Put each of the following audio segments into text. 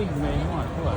ปิ้งในหม้อทวด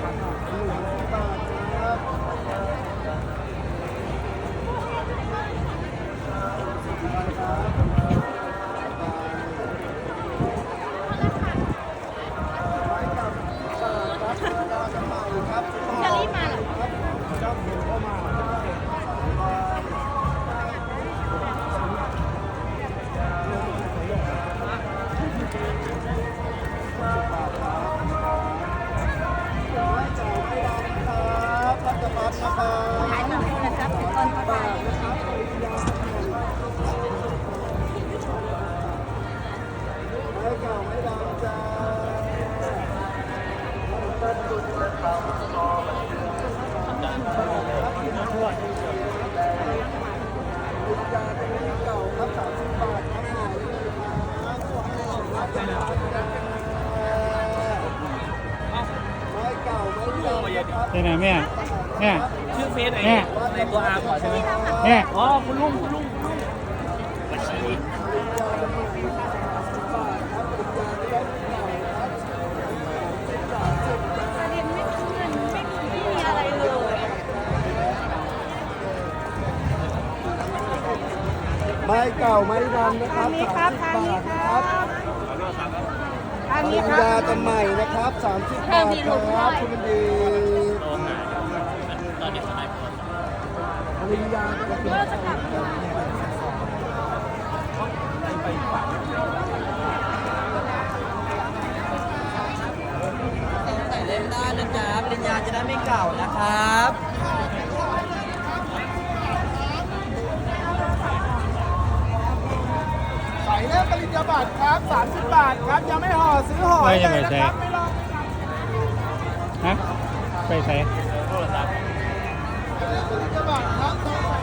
trabajando. นี่นะแม่แม่ชื่อเฟซไอ้แม่ในตัวอาร์ก่อนใช่ไหมแม่อ๋อคุณลุงคุณลุงคุณลุงบัญชีประเด็นไม่มีเงินไม่มีไม่มีอะไรเลยไม้เก่าไม้ดำนะครับทางนี้ครับทางนี้ครับทางปนี้ริญครัญาบกันใหม่นะครับ30บาททางนี้ลงคด้รัวบยคุณดีโดนหาตอนนี้สไนเปอร์ปริญญาเราจะกลับมาใส่เล่มได้นะจ๊ะปริญญาจะได้ไม่เก่านะครับ ใส่แล้วปริญญาบัตรครับ30 บาทครับยังไม่ห่อซื้อห่อไปเลยังยไงนะแซ่ครับไม่รอฮะไปใส่โทรศัพท์ปริญญาบัตรครับต้องใส่